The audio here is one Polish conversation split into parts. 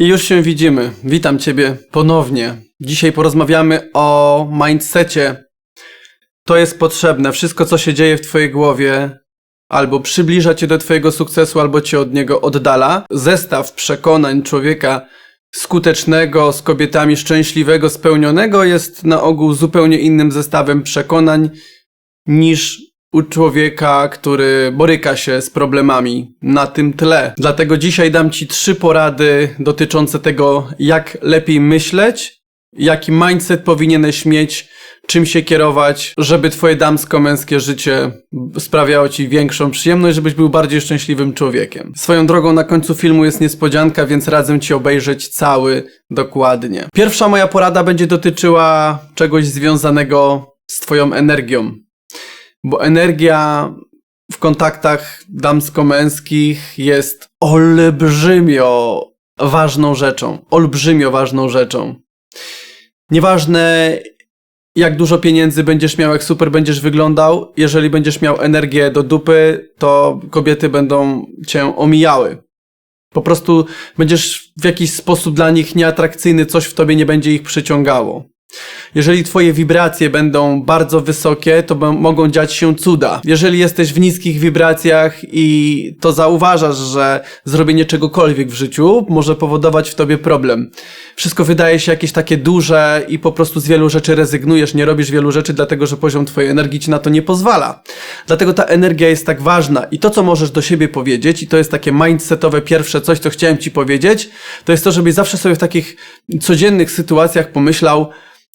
I już się widzimy. Witam Ciebie ponownie. Dzisiaj porozmawiamy o mindsetie. To jest potrzebne. Wszystko, co się dzieje w Twojej głowie, albo przybliża Cię do Twojego sukcesu, albo Cię od niego oddala. Zestaw przekonań człowieka skutecznego, z kobietami szczęśliwego, spełnionego jest na ogół zupełnie innym zestawem przekonań niż u człowieka, który boryka się z problemami na tym tle. Dlatego dzisiaj dam Ci trzy porady dotyczące tego, jak lepiej myśleć, jaki mindset powinieneś mieć, czym się kierować, żeby Twoje damsko-męskie życie sprawiało Ci większą przyjemność, żebyś był bardziej szczęśliwym człowiekiem. Swoją drogą na końcu filmu jest niespodzianka, więc radzę Ci obejrzeć cały dokładnie. Pierwsza moja porada będzie dotyczyła czegoś związanego z Twoją energią bo energia w kontaktach damsko-męskich jest olbrzymio ważną rzeczą. Olbrzymio ważną rzeczą. Nieważne, jak dużo pieniędzy będziesz miał, jak super będziesz wyglądał, jeżeli będziesz miał energię do dupy, to kobiety będą cię omijały. Po prostu będziesz w jakiś sposób dla nich nieatrakcyjny, coś w tobie nie będzie ich przyciągało. Jeżeli twoje wibracje będą bardzo wysokie, to mogą dziać się cuda. Jeżeli jesteś w niskich wibracjach i to zauważasz, że zrobienie czegokolwiek w życiu może powodować w tobie problem. Wszystko wydaje się jakieś takie duże i po prostu z wielu rzeczy rezygnujesz, nie robisz wielu rzeczy, dlatego że poziom twojej energii ci na to nie pozwala. Dlatego ta energia jest tak ważna i to, co możesz do siebie powiedzieć, i to jest takie mindsetowe pierwsze coś, co chciałem ci powiedzieć, to jest to, żebyś zawsze sobie w takich codziennych sytuacjach pomyślał,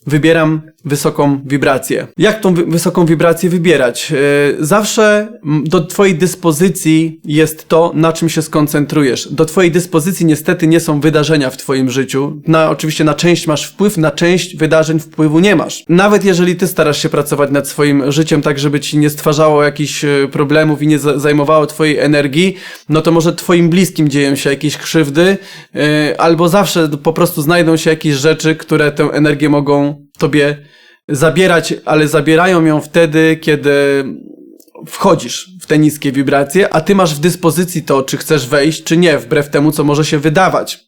wybieram wysoką wibrację. Jak tą wy wysoką wibrację wybierać? Yy, zawsze do Twojej dyspozycji jest to, na czym się skoncentrujesz. Do Twojej dyspozycji niestety nie są wydarzenia w Twoim życiu. Na, oczywiście na część masz wpływ, na część wydarzeń wpływu nie masz. Nawet jeżeli Ty starasz się pracować nad swoim życiem tak, żeby Ci nie stwarzało jakichś e, problemów i nie zajmowało Twojej energii, no to może Twoim bliskim dzieją się jakieś krzywdy, yy, albo zawsze po prostu znajdą się jakieś rzeczy, które tę energię mogą tobie zabierać, ale zabierają ją wtedy, kiedy wchodzisz w te niskie wibracje, a ty masz w dyspozycji to, czy chcesz wejść, czy nie, wbrew temu, co może się wydawać.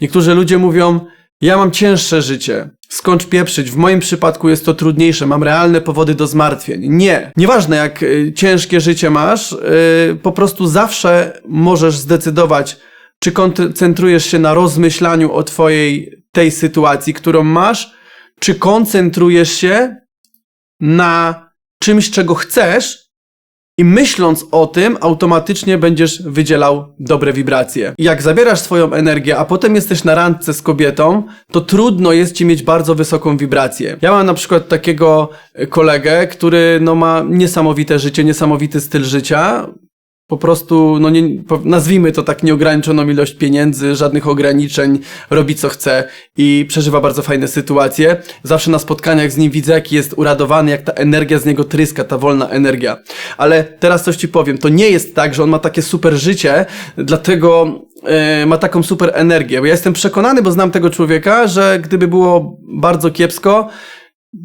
Niektórzy ludzie mówią, ja mam cięższe życie. Skąd pieprzyć? W moim przypadku jest to trudniejsze, mam realne powody do zmartwień. Nie. Nieważne jak y, ciężkie życie masz, y, po prostu zawsze możesz zdecydować, czy koncentrujesz się na rozmyślaniu o twojej tej sytuacji, którą masz, czy koncentrujesz się na czymś, czego chcesz, i myśląc o tym, automatycznie będziesz wydzielał dobre wibracje. Jak zabierasz swoją energię, a potem jesteś na randce z kobietą, to trudno jest ci mieć bardzo wysoką wibrację. Ja mam na przykład takiego kolegę, który no, ma niesamowite życie, niesamowity styl życia po prostu, no nie, nazwijmy to tak nieograniczoną ilość pieniędzy, żadnych ograniczeń, robi co chce i przeżywa bardzo fajne sytuacje. Zawsze na spotkaniach z nim widzę, jaki jest uradowany, jak ta energia z niego tryska, ta wolna energia. Ale teraz coś ci powiem, to nie jest tak, że on ma takie super życie, dlatego yy, ma taką super energię. Bo ja jestem przekonany, bo znam tego człowieka, że gdyby było bardzo kiepsko,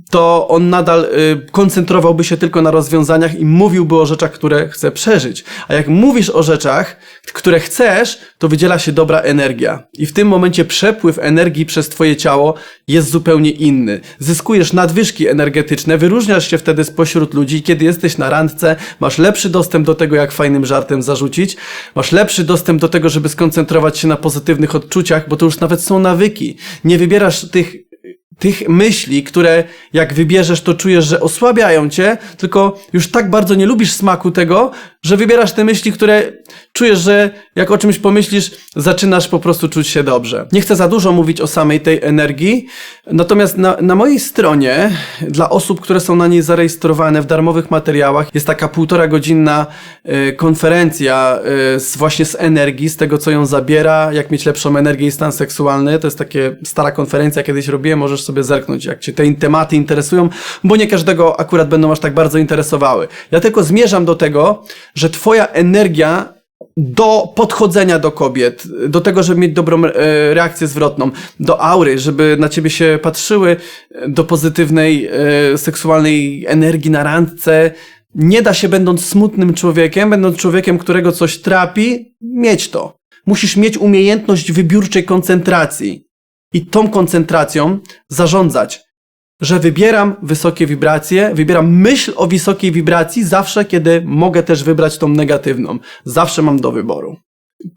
to on nadal y, koncentrowałby się tylko na rozwiązaniach i mówiłby o rzeczach, które chce przeżyć. A jak mówisz o rzeczach, które chcesz, to wydziela się dobra energia. I w tym momencie przepływ energii przez twoje ciało jest zupełnie inny. Zyskujesz nadwyżki energetyczne, wyróżniasz się wtedy spośród ludzi. Kiedy jesteś na randce, masz lepszy dostęp do tego, jak fajnym żartem zarzucić. Masz lepszy dostęp do tego, żeby skoncentrować się na pozytywnych odczuciach, bo to już nawet są nawyki. Nie wybierasz tych tych myśli, które jak wybierzesz, to czujesz, że osłabiają cię, tylko już tak bardzo nie lubisz smaku tego, że wybierasz te myśli, które czujesz, że jak o czymś pomyślisz, zaczynasz po prostu czuć się dobrze. Nie chcę za dużo mówić o samej tej energii, natomiast na, na mojej stronie, dla osób, które są na niej zarejestrowane w darmowych materiałach, jest taka półtora godzinna y, konferencja y, z, właśnie z energii, z tego, co ją zabiera, jak mieć lepszą energię i stan seksualny. To jest takie stara konferencja, kiedyś robiłem, możesz sobie zerknąć, jak cię te tematy interesują, bo nie każdego akurat będą aż tak bardzo interesowały. Ja tylko zmierzam do tego, że twoja energia do podchodzenia do kobiet, do tego, żeby mieć dobrą e, reakcję zwrotną, do aury, żeby na ciebie się patrzyły, do pozytywnej e, seksualnej energii na randce. Nie da się, będąc smutnym człowiekiem, będąc człowiekiem, którego coś trapi, mieć to. Musisz mieć umiejętność wybiórczej koncentracji i tą koncentracją zarządzać, że wybieram wysokie wibracje, wybieram myśl o wysokiej wibracji zawsze, kiedy mogę też wybrać tą negatywną. Zawsze mam do wyboru.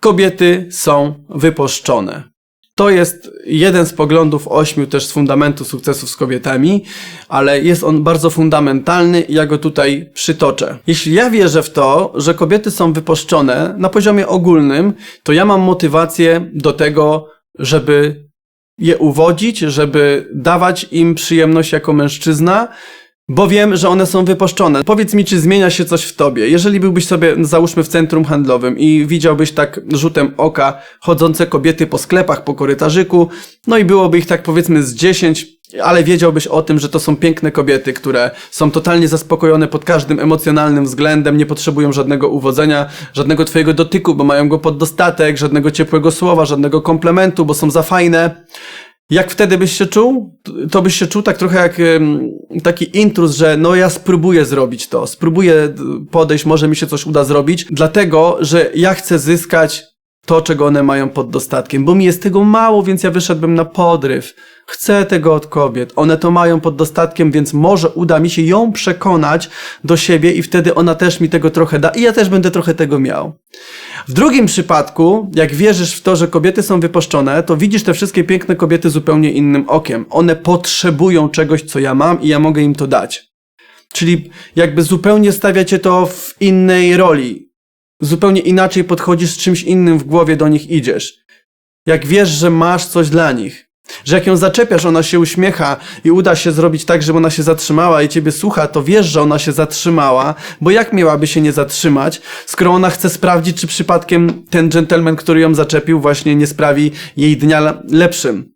Kobiety są wypuszczone. To jest jeden z poglądów ośmiu też z fundamentu sukcesów z kobietami, ale jest on bardzo fundamentalny i ja go tutaj przytoczę. Jeśli ja wierzę w to, że kobiety są wypuszczone na poziomie ogólnym, to ja mam motywację do tego, żeby je uwodzić, żeby dawać im przyjemność jako mężczyzna, bo wiem, że one są wypuszczone. Powiedz mi, czy zmienia się coś w tobie. Jeżeli byłbyś sobie, załóżmy, w centrum handlowym i widziałbyś tak rzutem oka chodzące kobiety po sklepach, po korytarzyku, no i byłoby ich tak powiedzmy z 10, ale wiedziałbyś o tym, że to są piękne kobiety, które są totalnie zaspokojone pod każdym emocjonalnym względem, nie potrzebują żadnego uwodzenia, żadnego twojego dotyku, bo mają go pod dostatek, żadnego ciepłego słowa, żadnego komplementu, bo są za fajne. Jak wtedy byś się czuł? To byś się czuł tak trochę jak taki intruz, że no ja spróbuję zrobić to, spróbuję podejść, może mi się coś uda zrobić, dlatego, że ja chcę zyskać to, czego one mają pod dostatkiem, bo mi jest tego mało, więc ja wyszedłbym na podryw. Chcę tego od kobiet. One to mają pod dostatkiem, więc może uda mi się ją przekonać do siebie i wtedy ona też mi tego trochę da i ja też będę trochę tego miał. W drugim przypadku, jak wierzysz w to, że kobiety są wypuszczone, to widzisz te wszystkie piękne kobiety zupełnie innym okiem. One potrzebują czegoś, co ja mam i ja mogę im to dać. Czyli jakby zupełnie stawiacie to w innej roli. Zupełnie inaczej podchodzisz z czymś innym w głowie do nich idziesz. Jak wiesz, że masz coś dla nich. Że jak ją zaczepiasz, ona się uśmiecha i uda się zrobić tak, żeby ona się zatrzymała i ciebie słucha, to wiesz, że ona się zatrzymała, bo jak miałaby się nie zatrzymać, skoro ona chce sprawdzić, czy przypadkiem ten gentleman, który ją zaczepił, właśnie nie sprawi jej dnia le- lepszym.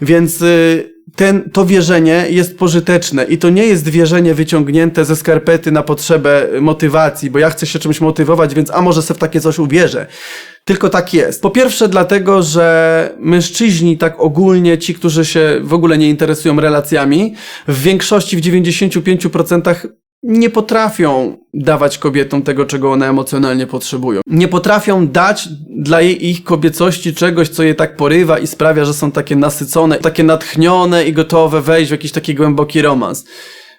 Więc y, ten, to wierzenie jest pożyteczne i to nie jest wierzenie wyciągnięte ze skarpety na potrzebę motywacji, bo ja chcę się czymś motywować, więc a może se w takie coś uwierzę. Tylko tak jest. Po pierwsze dlatego, że mężczyźni tak ogólnie, ci, którzy się w ogóle nie interesują relacjami, w większości, w 95% nie potrafią dawać kobietom tego, czego one emocjonalnie potrzebują. Nie potrafią dać dla jej ich kobiecości czegoś, co je tak porywa i sprawia, że są takie nasycone, takie natchnione i gotowe wejść w jakiś taki głęboki romans.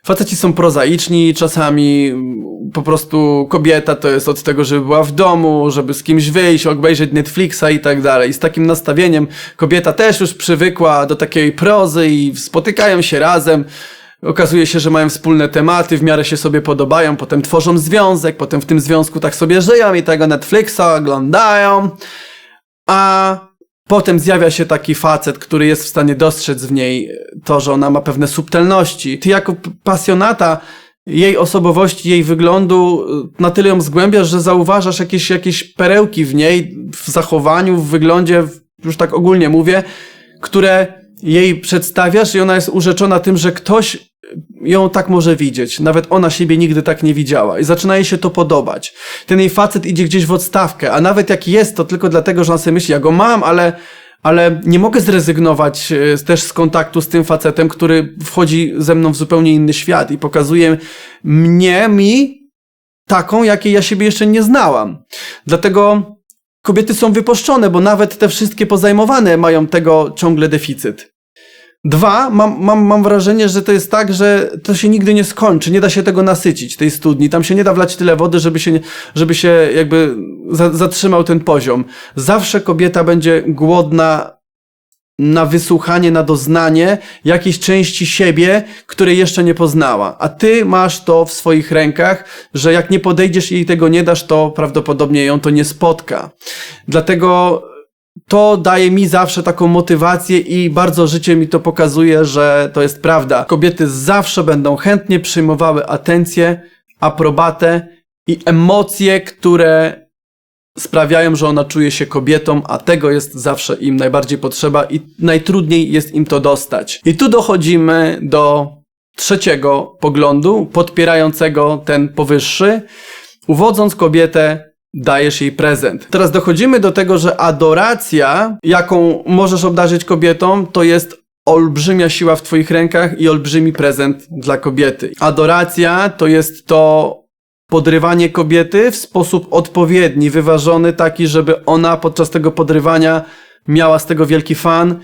Faceci są prozaiczni, czasami po prostu kobieta to jest od tego, żeby była w domu, żeby z kimś wyjść, obejrzeć Netflixa i tak dalej. Z takim nastawieniem kobieta też już przywykła do takiej prozy i spotykają się razem. Okazuje się, że mają wspólne tematy, w miarę się sobie podobają, potem tworzą związek, potem w tym związku tak sobie żyją i tego Netflixa oglądają. A potem zjawia się taki facet, który jest w stanie dostrzec w niej to, że ona ma pewne subtelności. Ty jako pasjonata jej osobowości, jej wyglądu, y, na tyle ją zgłębiasz, że zauważasz jakieś, jakieś perełki w niej, w zachowaniu, w wyglądzie, już tak ogólnie mówię, które jej przedstawiasz i ona jest urzeczona tym, że ktoś ją tak może widzieć. Nawet ona siebie nigdy tak nie widziała. I zaczyna jej się to podobać. Ten jej facet idzie gdzieś w odstawkę, a nawet jak jest, to tylko dlatego, że ona sobie myśli, ja go mam, ale, ale nie mogę zrezygnować e, też z kontaktu z tym facetem, który wchodzi ze mną w zupełnie inny świat i pokazuje mnie, mi, taką, jakiej ja siebie jeszcze nie znałam. Dlatego kobiety są wypuszczone, bo nawet te wszystkie pozajmowane mają tego ciągle deficyt. Dwa, mam, mam, mam wrażenie, że to jest tak, że to się nigdy nie skończy, nie da się tego nasycić, tej studni. Tam się nie da wlać tyle wody, żeby się, żeby się jakby za, zatrzymał ten poziom. Zawsze kobieta będzie głodna na wysłuchanie, na doznanie jakiejś części siebie, której jeszcze nie poznała. A ty masz to w swoich rękach, że jak nie podejdziesz i jej tego nie dasz, to prawdopodobnie ją to nie spotka. Dlatego to daje mi zawsze taką motywację i bardzo życie mi to pokazuje, że to jest prawda. Kobiety zawsze będą chętnie przyjmowały atencję, aprobatę i emocje, które sprawiają, że ona czuje się kobietą, a tego jest zawsze im najbardziej potrzeba i najtrudniej jest im to dostać. I tu dochodzimy do trzeciego poglądu, podpierającego ten powyższy. Uwodząc kobietę, dajesz jej prezent. Teraz dochodzimy do tego, że adoracja, jaką możesz obdarzyć kobietą, to jest olbrzymia siła w twoich rękach i olbrzymi prezent dla kobiety. Adoracja to jest to, podrywanie kobiety w sposób odpowiedni, wyważony, taki, żeby ona podczas tego podrywania miała z tego wielki fan,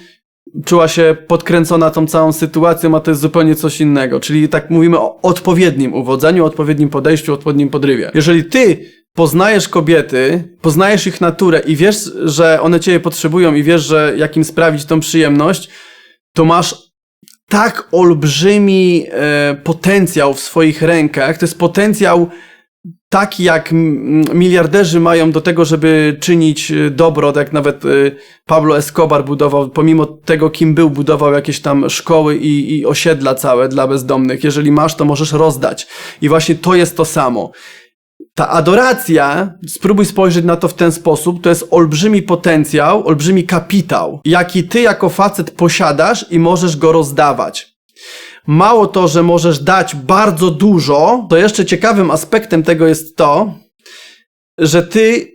czuła się podkręcona tą całą sytuacją, a to jest zupełnie coś innego. Czyli tak mówimy o odpowiednim uwodzeniu, odpowiednim podejściu, odpowiednim podrywie. Jeżeli ty poznajesz kobiety, poznajesz ich naturę i wiesz, że one ciebie potrzebują i wiesz, że jak im sprawić tą przyjemność, to masz tak olbrzymi e, potencjał w swoich rękach. To jest potencjał taki, jak miliarderzy mają do tego, żeby czynić e, dobro, tak jak nawet e, Pablo Escobar budował, pomimo tego, kim był, budował jakieś tam szkoły i, i osiedla całe dla bezdomnych. Jeżeli masz, to możesz rozdać. I właśnie to jest to samo. Ta adoracja, spróbuj spojrzeć na to w ten sposób, to jest olbrzymi potencjał, olbrzymi kapitał, jaki ty jako facet posiadasz i możesz go rozdawać. Mało to, że możesz dać bardzo dużo, to jeszcze ciekawym aspektem tego jest to, że ty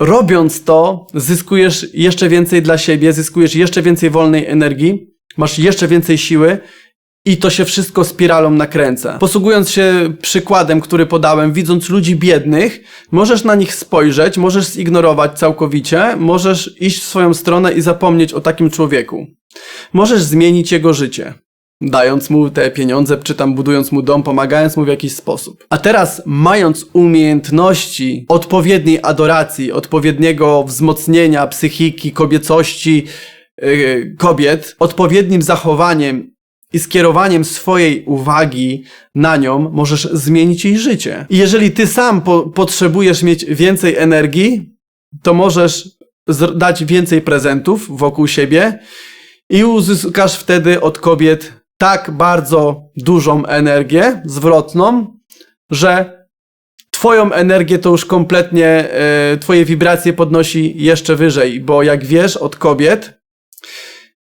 robiąc to, zyskujesz jeszcze więcej dla siebie, zyskujesz jeszcze więcej wolnej energii, masz jeszcze więcej siły i to się wszystko spiralą nakręca. Posługując się przykładem, który podałem, widząc ludzi biednych, możesz na nich spojrzeć, możesz zignorować całkowicie, możesz iść w swoją stronę i zapomnieć o takim człowieku. Możesz zmienić jego życie. Dając mu te pieniądze, czy tam budując mu dom, pomagając mu w jakiś sposób. A teraz, mając umiejętności odpowiedniej adoracji, odpowiedniego wzmocnienia psychiki, kobiecości yy, kobiet, odpowiednim zachowaniem i skierowaniem swojej uwagi na nią możesz zmienić jej życie. I jeżeli ty sam po potrzebujesz mieć więcej energii, to możesz dać więcej prezentów wokół siebie i uzyskasz wtedy od kobiet tak bardzo dużą energię zwrotną, że Twoją energię to już kompletnie, e, Twoje wibracje podnosi jeszcze wyżej, bo jak wiesz od kobiet,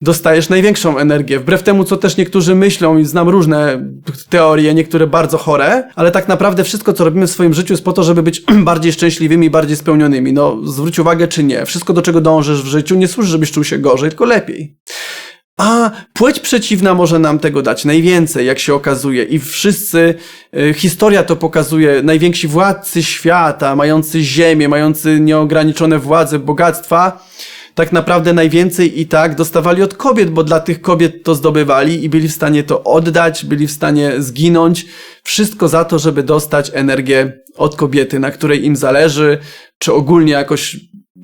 dostajesz największą energię. Wbrew temu, co też niektórzy myślą i znam różne teorie, niektóre bardzo chore, ale tak naprawdę wszystko, co robimy w swoim życiu jest po to, żeby być bardziej szczęśliwymi, bardziej spełnionymi. No, zwróć uwagę czy nie. Wszystko, do czego dążysz w życiu, nie służy, żebyś czuł się gorzej, tylko lepiej. A płeć przeciwna może nam tego dać najwięcej, jak się okazuje. I wszyscy, y, historia to pokazuje, najwięksi władcy świata, mający ziemię, mający nieograniczone władze, bogactwa, tak naprawdę najwięcej i tak dostawali od kobiet, bo dla tych kobiet to zdobywali i byli w stanie to oddać, byli w stanie zginąć. Wszystko za to, żeby dostać energię od kobiety, na której im zależy, czy ogólnie jakoś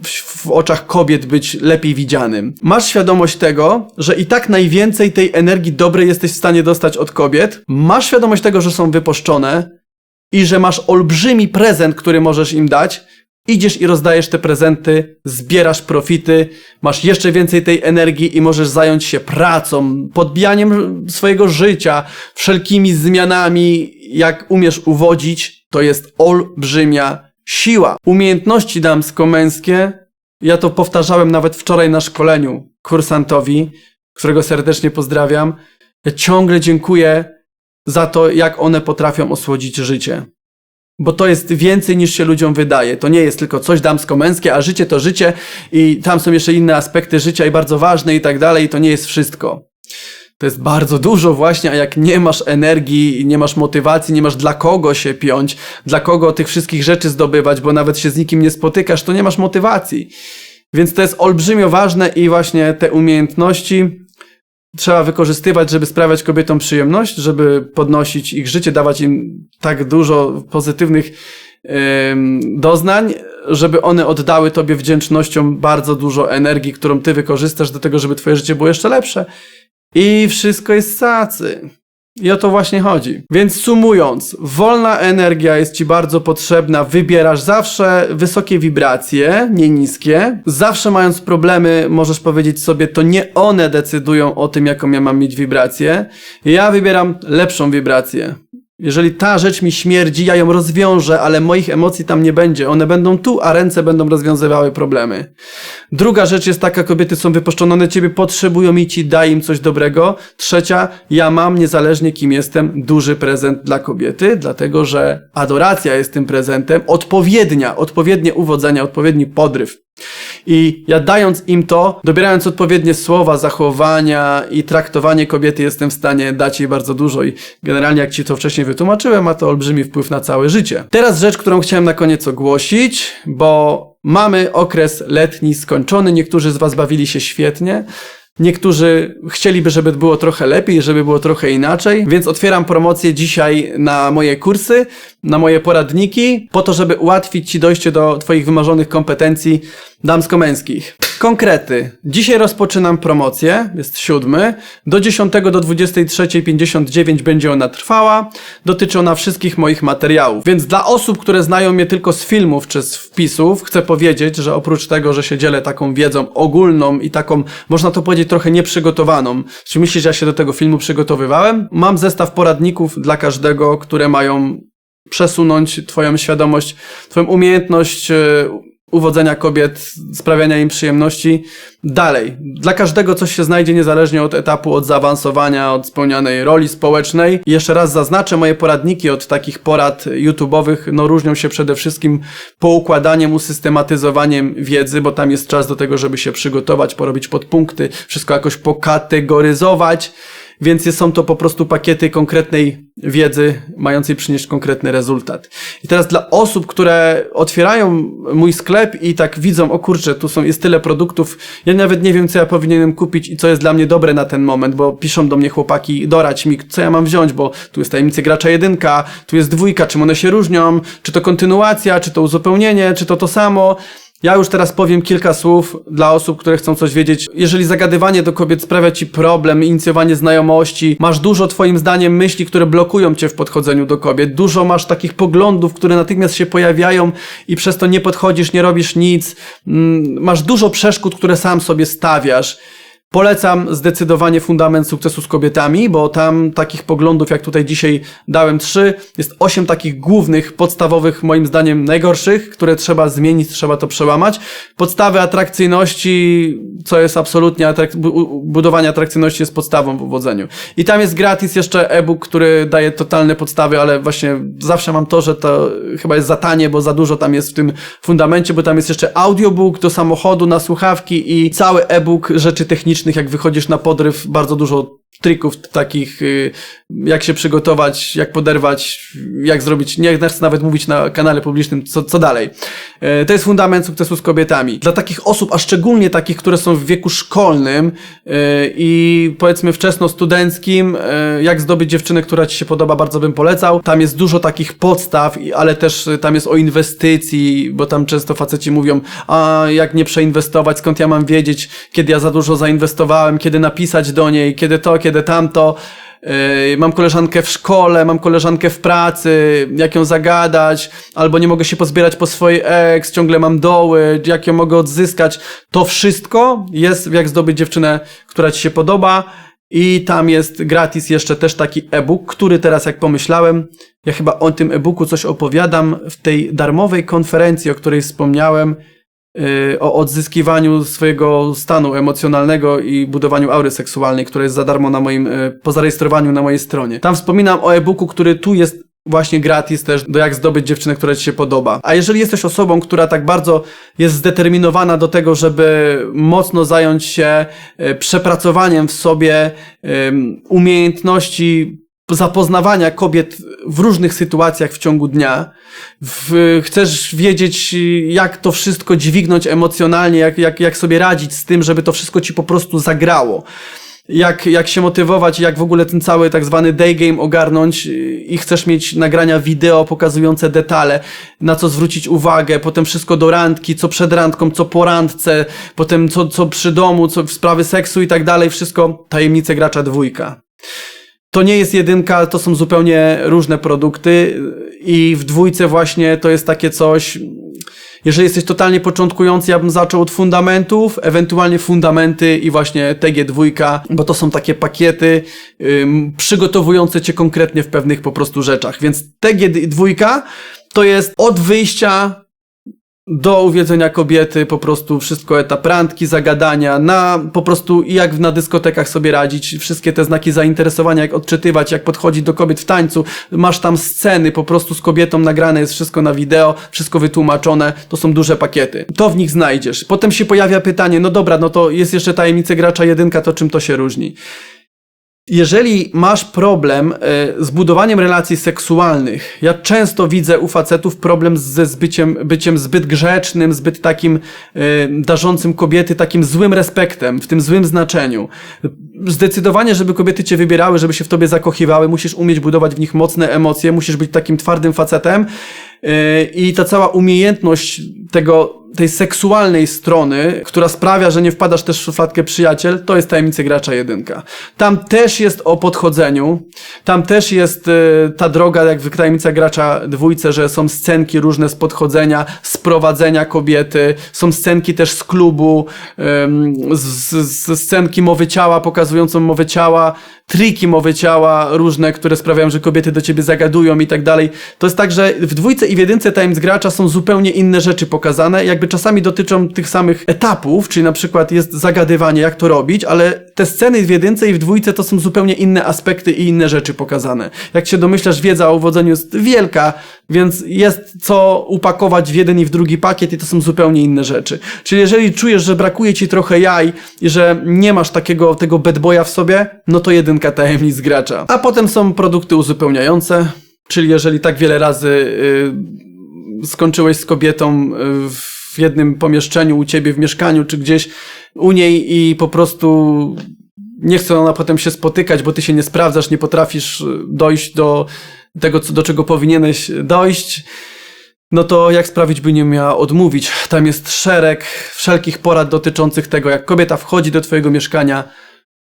w, oczach kobiet być lepiej widzianym. Masz świadomość tego, że i tak najwięcej tej energii dobrej jesteś w stanie dostać od kobiet. Masz świadomość tego, że są wypuszczone i że masz olbrzymi prezent, który możesz im dać. Idziesz i rozdajesz te prezenty, zbierasz profity, masz jeszcze więcej tej energii i możesz zająć się pracą, podbijaniem swojego życia, wszelkimi zmianami, jak umiesz uwodzić, to jest olbrzymia siła. Umiejętności damsko-męskie, ja to powtarzałem nawet wczoraj na szkoleniu kursantowi, którego serdecznie pozdrawiam. Ja ciągle dziękuję za to, jak one potrafią osłodzić życie. Bo to jest więcej niż się ludziom wydaje. To nie jest tylko coś damsko-męskie, a życie to życie i tam są jeszcze inne aspekty życia i bardzo ważne i tak dalej. I to nie jest wszystko. To jest bardzo dużo właśnie, a jak nie masz energii, nie masz motywacji, nie masz dla kogo się piąć, dla kogo tych wszystkich rzeczy zdobywać, bo nawet się z nikim nie spotykasz, to nie masz motywacji. Więc to jest olbrzymio ważne i właśnie te umiejętności trzeba wykorzystywać, żeby sprawiać kobietom przyjemność, żeby podnosić ich życie, dawać im tak dużo pozytywnych doznań, żeby one oddały tobie wdzięcznością bardzo dużo energii, którą ty wykorzystasz do tego, żeby twoje życie było jeszcze lepsze. I wszystko jest sacy. I o to właśnie chodzi. Więc sumując, wolna energia jest ci bardzo potrzebna. Wybierasz zawsze wysokie wibracje, nie niskie. Zawsze mając problemy, możesz powiedzieć sobie, to nie one decydują o tym, jaką ja mam mieć wibrację. Ja wybieram lepszą wibrację. Jeżeli ta rzecz mi śmierdzi, ja ją rozwiążę, ale moich emocji tam nie będzie. One będą tu, a ręce będą rozwiązywały problemy. Druga rzecz jest taka, kobiety są wypuszczone, one ciebie potrzebują i ci daj im coś dobrego. Trzecia, ja mam, niezależnie kim jestem, duży prezent dla kobiety, dlatego że adoracja jest tym prezentem, odpowiednia, odpowiednie uwodzenie, odpowiedni podryw. I ja dając im to, dobierając odpowiednie słowa, zachowania i traktowanie kobiety, jestem w stanie dać jej bardzo dużo. I generalnie, jak ci to wcześniej wytłumaczyłem, ma to olbrzymi wpływ na całe życie. Teraz rzecz, którą chciałem na koniec ogłosić, bo mamy okres letni skończony. Niektórzy z Was bawili się świetnie. Niektórzy chcieliby, żeby było trochę lepiej, żeby było trochę inaczej, więc otwieram promocję dzisiaj na moje kursy, na moje poradniki, po to, żeby ułatwić Ci dojście do Twoich wymarzonych kompetencji damsko-męskich. Konkrety. Dzisiaj rozpoczynam promocję, jest siódmy. Do 10 do 23.59 będzie ona trwała. Dotyczy ona wszystkich moich materiałów. Więc dla osób, które znają mnie tylko z filmów czy z wpisów, chcę powiedzieć, że oprócz tego, że się dzielę taką wiedzą ogólną i taką, można to powiedzieć, trochę nieprzygotowaną. Czy myślisz, że ja się do tego filmu przygotowywałem? Mam zestaw poradników dla każdego, które mają przesunąć Twoją świadomość, Twoją umiejętność e, uwodzenia kobiet, sprawiania im przyjemności. Dalej, dla każdego coś się znajdzie niezależnie od etapu, od zaawansowania, od spełnianej roli społecznej. Jeszcze raz zaznaczę, moje poradniki od takich porad YouTube'owych no, różnią się przede wszystkim poukładaniem, usystematyzowaniem wiedzy, bo tam jest czas do tego, żeby się przygotować, porobić podpunkty, wszystko jakoś pokategoryzować więc są to po prostu pakiety konkretnej wiedzy, mającej przynieść konkretny rezultat. I teraz dla osób, które otwierają mój sklep i tak widzą, o kurczę, tu są, jest tyle produktów, ja nawet nie wiem, co ja powinienem kupić i co jest dla mnie dobre na ten moment, bo piszą do mnie chłopaki, dorać mi, co ja mam wziąć, bo tu jest tajemnicy gracza jedynka, tu jest dwójka, czym one się różnią, czy to kontynuacja, czy to uzupełnienie, czy to to samo. Ja już teraz powiem kilka słów dla osób, które chcą coś wiedzieć. Jeżeli zagadywanie do kobiet sprawia ci problem, inicjowanie znajomości, masz dużo twoim zdaniem myśli, które blokują cię w podchodzeniu do kobiet, dużo masz takich poglądów, które natychmiast się pojawiają i przez to nie podchodzisz, nie robisz nic, mm, masz dużo przeszkód, które sam sobie stawiasz. Polecam zdecydowanie fundament sukcesu z kobietami, bo tam takich poglądów, jak tutaj dzisiaj dałem trzy, jest osiem takich głównych, podstawowych, moim zdaniem najgorszych, które trzeba zmienić, trzeba to przełamać. Podstawy atrakcyjności, co jest absolutnie, atrak budowanie atrakcyjności jest podstawą w uwodzeniu. I tam jest gratis jeszcze e-book, który daje totalne podstawy, ale właśnie zawsze mam to, że to chyba jest za tanie, bo za dużo tam jest w tym fundamencie, bo tam jest jeszcze audiobook do samochodu, na słuchawki i cały e-book rzeczy techniczne jak wychodzisz na podryw, bardzo dużo trików takich, y, jak się przygotować, jak poderwać, jak zrobić, nie chcę nawet mówić na kanale publicznym, co, co dalej. E, to jest fundament sukcesu z kobietami. Dla takich osób, a szczególnie takich, które są w wieku szkolnym e, i powiedzmy wczesno studenckim, e, jak zdobyć dziewczynę, która ci się podoba, bardzo bym polecał. Tam jest dużo takich podstaw, ale też tam jest o inwestycji, bo tam często faceci mówią, a jak nie przeinwestować, skąd ja mam wiedzieć, kiedy ja za dużo zainwestowałem, kiedy napisać do niej, kiedy to, kiedy tamto. Yy, mam koleżankę w szkole, mam koleżankę w pracy, jak ją zagadać, albo nie mogę się pozbierać po swojej ex, ciągle mam doły, jak ją mogę odzyskać. To wszystko jest, jak zdobyć dziewczynę, która ci się podoba. I tam jest gratis jeszcze też taki e-book, który teraz jak pomyślałem, ja chyba o tym e-booku coś opowiadam w tej darmowej konferencji, o której wspomniałem, Y, o odzyskiwaniu swojego stanu emocjonalnego i budowaniu aury seksualnej, które jest za darmo na moim, y, po zarejestrowaniu na mojej stronie. Tam wspominam o e-booku, który tu jest właśnie gratis też do jak zdobyć dziewczynę, która Ci się podoba. A jeżeli jesteś osobą, która tak bardzo jest zdeterminowana do tego, żeby mocno zająć się y, przepracowaniem w sobie umiejętności zapoznawania kobiet w różnych sytuacjach w ciągu dnia. W, chcesz wiedzieć, jak to wszystko dźwignąć emocjonalnie, jak, jak, jak sobie radzić z tym, żeby to wszystko ci po prostu zagrało. Jak, jak się motywować, jak w ogóle ten cały tak zwany day game ogarnąć i chcesz mieć nagrania wideo pokazujące detale, na co zwrócić uwagę, potem wszystko do randki, co przed randką, co po randce, potem co, co przy domu, co w sprawy seksu i tak dalej, wszystko tajemnice gracza dwójka. To nie jest jedynka, to są zupełnie różne produkty i w dwójce właśnie to jest takie coś, jeżeli jesteś totalnie początkujący, ja bym zaczął od fundamentów, ewentualnie fundamenty i właśnie TG2, bo to są takie pakiety ym, przygotowujące cię konkretnie w pewnych po prostu rzeczach. Więc TG2 to jest od wyjścia do uwiedzenia kobiety, po prostu wszystko etap randki, zagadania, na po prostu jak na dyskotekach sobie radzić, wszystkie te znaki zainteresowania, jak odczytywać, jak podchodzić do kobiet w tańcu, masz tam sceny po prostu z kobietą nagrane, jest wszystko na wideo, wszystko wytłumaczone, to są duże pakiety. To w nich znajdziesz. Potem się pojawia pytanie, no dobra, no to jest jeszcze tajemnice gracza jedynka, to czym to się różni? Jeżeli masz problem e, z budowaniem relacji seksualnych, ja często widzę u facetów problem ze zbyciem, byciem zbyt grzecznym, zbyt takim e, darzącym kobiety takim złym respektem, w tym złym znaczeniu. Zdecydowanie, żeby kobiety cię wybierały, żeby się w tobie zakochiwały, musisz umieć budować w nich mocne emocje, musisz być takim twardym facetem e, i ta cała umiejętność tego tej seksualnej strony, która sprawia, że nie wpadasz też w szufladkę przyjaciel, to jest tajemnice gracza jedynka. Tam też jest o podchodzeniu, tam też jest y, ta droga, jak w tajemnicach gracza dwójce, że są scenki różne z podchodzenia, sprowadzenia kobiety, są scenki też z klubu, y, z, z scenki mowy ciała, pokazującą mowę ciała, triki mowy ciała różne, które sprawiają, że kobiety do ciebie zagadują i tak dalej. To jest tak, że w dwójce i w jedynce tajemnic gracza są zupełnie inne rzeczy pokazane, jakby czasami dotyczą tych samych etapów, czyli na przykład jest zagadywanie, jak to robić, ale te sceny w jedynce i w dwójce to są zupełnie inne aspekty i inne rzeczy pokazane. Jak się domyślasz, wiedza o uwodzeniu jest wielka, więc jest co upakować w jeden i w drugi pakiet i to są zupełnie inne rzeczy. Czyli jeżeli czujesz, że brakuje ci trochę jaj i że nie masz takiego tego bad boya w sobie, no to jedynka tajemnic gracza. A potem są produkty uzupełniające, czyli jeżeli tak wiele razy yy, skończyłeś z kobietą yy, w jednym pomieszczeniu u ciebie w mieszkaniu, czy gdzieś u niej i po prostu nie chce ona potem się spotykać, bo ty się nie sprawdzasz, nie potrafisz dojść do tego, do czego powinieneś dojść, no to jak sprawić, by nie miała odmówić? Tam jest szereg wszelkich porad dotyczących tego, jak kobieta wchodzi do twojego mieszkania,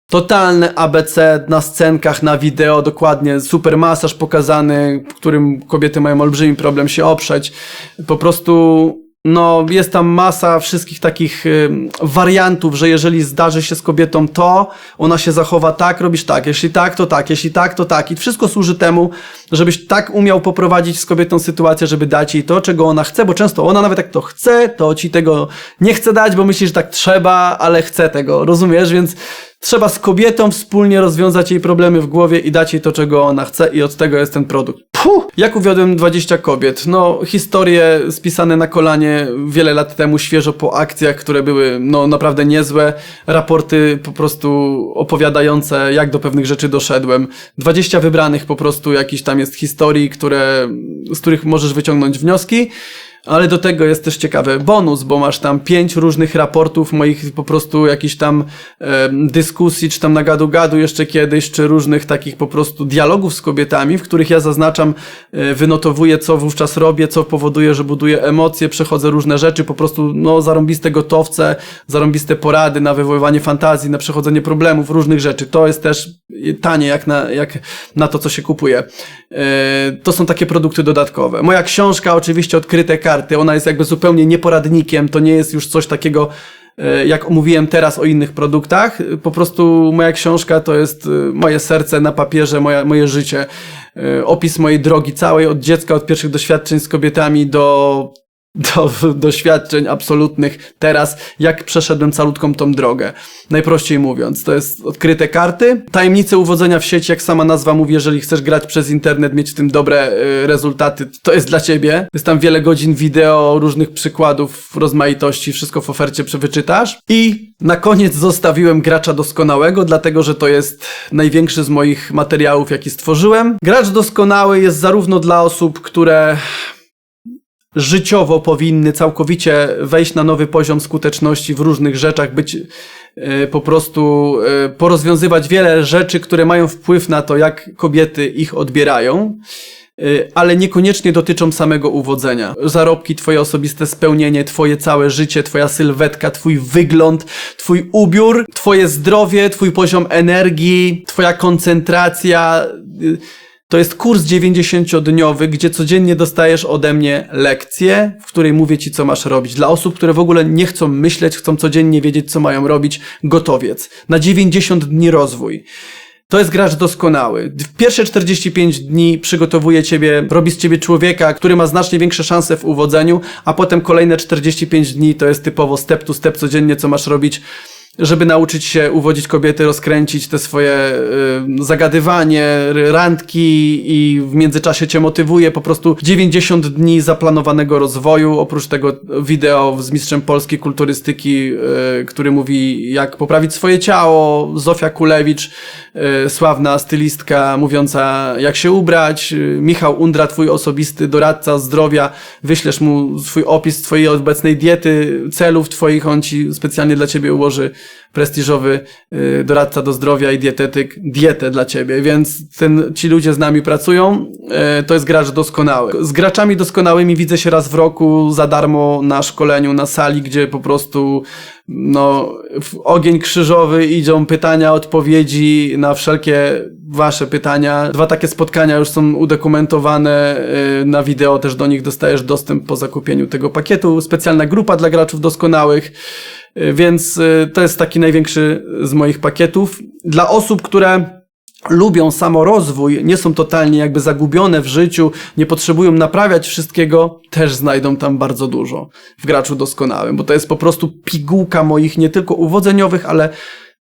Totalne ABC na scenkach, na wideo, dokładnie super masaż pokazany, w którym kobiety mają olbrzymi problem się oprzeć. Po prostu no, jest tam masa wszystkich takich y, wariantów, że jeżeli zdarzy się z kobietą to, ona się zachowa tak, robisz tak, jeśli tak, to tak, jeśli tak, to tak. I wszystko służy temu, żebyś tak umiał poprowadzić z kobietą sytuację, żeby dać jej to, czego ona chce, bo często ona nawet jak to chce, to ci tego nie chce dać, bo myślisz, że tak trzeba, ale chce tego, rozumiesz? Więc Trzeba z kobietą wspólnie rozwiązać jej problemy w głowie i dać jej to, czego ona chce i od tego jest ten produkt. Puh! Jak uwiodłem 20 kobiet? No, historie spisane na kolanie wiele lat temu, świeżo po akcjach, które były, no, naprawdę niezłe. Raporty po prostu opowiadające, jak do pewnych rzeczy doszedłem. 20 wybranych po prostu jakiś tam jest historii, które, z których możesz wyciągnąć wnioski. Ale do tego jest też ciekawy bonus, bo masz tam pięć różnych raportów moich po prostu jakichś tam e, dyskusji, czy tam na gadu-gadu jeszcze kiedyś, czy różnych takich po prostu dialogów z kobietami, w których ja zaznaczam, e, wynotowuję, co wówczas robię, co powoduje, że buduję emocje, przechodzę różne rzeczy, po prostu no zarąbiste gotowce, zarąbiste porady na wywoływanie fantazji, na przechodzenie problemów, różnych rzeczy. To jest też tanie jak na, jak na to, co się kupuje. E, to są takie produkty dodatkowe. Moja książka, oczywiście odkryte karty, ona jest jakby zupełnie nieporadnikiem, to nie jest już coś takiego, e, jak omówiłem teraz o innych produktach. Po prostu moja książka to jest e, moje serce na papierze, moja, moje życie. Opis mojej drogi całej, od dziecka, od pierwszych doświadczeń z kobietami do do doświadczeń absolutnych teraz, jak przeszedłem calutką tą drogę. Najprościej mówiąc, to jest odkryte karty. Tajemnice uwodzenia w sieci, jak sama nazwa mówi, jeżeli chcesz grać przez internet, mieć w tym dobre y, rezultaty, to jest dla ciebie. Jest tam wiele godzin wideo, różnych przykładów, rozmaitości, wszystko w ofercie przewyczytasz. I na koniec zostawiłem gracza doskonałego, dlatego że to jest największy z moich materiałów, jaki stworzyłem. Gracz doskonały jest zarówno dla osób, które życiowo powinny całkowicie wejść na nowy poziom skuteczności w różnych rzeczach, być e, po prostu e, porozwiązywać wiele rzeczy, które mają wpływ na to, jak kobiety ich odbierają e, ale niekoniecznie dotyczą samego uwodzenia. Zarobki, twoje osobiste spełnienie, twoje całe życie, twoja sylwetka, twój wygląd, twój ubiór, twoje zdrowie, twój poziom energii, twoja koncentracja, to jest kurs 90-dniowy, gdzie codziennie dostajesz ode mnie lekcję, w której mówię ci, co masz robić. Dla osób, które w ogóle nie chcą myśleć, chcą codziennie wiedzieć, co mają robić, gotowiec. Na 90 dni rozwój. To jest gracz doskonały. W pierwsze 45 dni przygotowuje ciebie, robi z ciebie człowieka, który ma znacznie większe szanse w uwodzeniu, a potem kolejne 45 dni to jest typowo step to step codziennie, co masz robić żeby nauczyć się uwodzić kobiety, rozkręcić te swoje y, zagadywanie, randki i w międzyczasie cię motywuje po prostu 90 dni zaplanowanego rozwoju, oprócz tego wideo z mistrzem polskiej kulturystyki, y, który mówi jak poprawić swoje ciało, Zofia Kulewicz, y, sławna stylistka mówiąca jak się ubrać, y, Michał Undra, twój osobisty doradca zdrowia, wyślesz mu swój opis twojej obecnej diety, celów twoich, on ci specjalnie dla ciebie ułoży prestiżowy y, doradca do zdrowia i dietetyk dietę dla ciebie, więc ten, ci ludzie z nami pracują, y, to jest gracz doskonały. Z graczami doskonałymi widzę się raz w roku za darmo na szkoleniu, na sali, gdzie po prostu no, w ogień krzyżowy idą pytania, odpowiedzi na wszelkie wasze pytania. Dwa takie spotkania już są udokumentowane y, na wideo, też do nich dostajesz dostęp po zakupieniu tego pakietu. Specjalna grupa dla graczów doskonałych. Y, Więc y, to jest taki największy z moich pakietów. Dla osób, które lubią samorozwój, nie są totalnie jakby zagubione w życiu, nie potrzebują naprawiać wszystkiego, też znajdą tam bardzo dużo w graczu doskonałym, bo to jest po prostu pigułka moich nie tylko uwodzeniowych, ale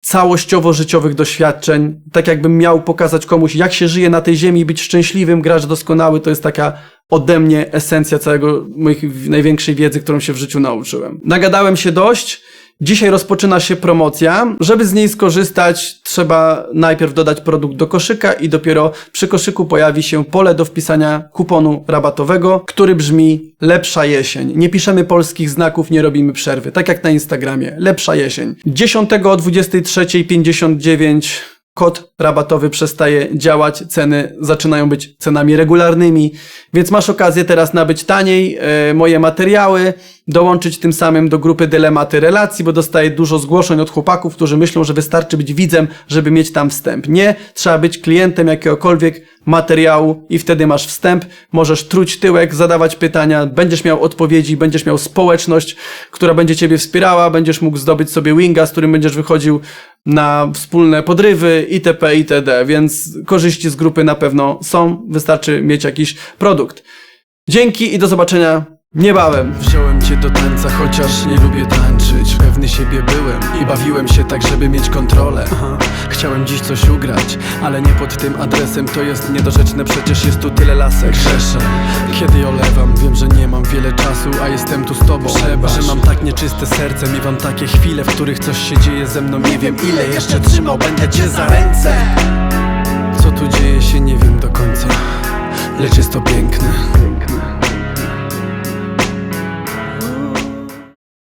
całościowo życiowych doświadczeń. Tak jakbym miał pokazać komuś, jak się żyje na tej ziemi i być szczęśliwym, gracz doskonały, to jest taka ode mnie esencja całego moich największej wiedzy, którą się w życiu nauczyłem. Nagadałem się dość. Dzisiaj rozpoczyna się promocja. Żeby z niej skorzystać, trzeba najpierw dodać produkt do koszyka i dopiero przy koszyku pojawi się pole do wpisania kuponu rabatowego, który brzmi lepsza jesień. Nie piszemy polskich znaków, nie robimy przerwy. Tak jak na Instagramie. Lepsza jesień. 10 o 23.59 kod rabatowy przestaje działać, ceny zaczynają być cenami regularnymi, więc masz okazję teraz nabyć taniej e, moje materiały, dołączyć tym samym do grupy Dylematy Relacji, bo dostaję dużo zgłoszeń od chłopaków, którzy myślą, że wystarczy być widzem, żeby mieć tam wstęp. Nie, trzeba być klientem jakiegokolwiek materiału i wtedy masz wstęp, możesz truć tyłek, zadawać pytania, będziesz miał odpowiedzi, będziesz miał społeczność, która będzie ciebie wspierała, będziesz mógł zdobyć sobie winga, z którym będziesz wychodził na wspólne podrywy itp. itd. Więc korzyści z grupy na pewno są, wystarczy mieć jakiś produkt. Dzięki i do zobaczenia niebawem. Wziąłem cię do tańca, chociaż nie lubię tańczyć Pewny siebie byłem i bawiłem się tak, żeby mieć kontrolę. Aha. Chciałem dziś coś ugrać, ale nie pod tym adresem. To jest niedorzeczne, przecież jest tu tyle lasek. Grzeszę, kiedy olewam, wiem, że nie mam wiele czasu A jestem tu z tobą, Przebacz. że mam tak nieczyste serce Miewam takie chwile, w których coś się dzieje ze mną. Nie wiem ile jeszcze trzymał, będę cię za ręce. Co tu dzieje się, nie wiem do końca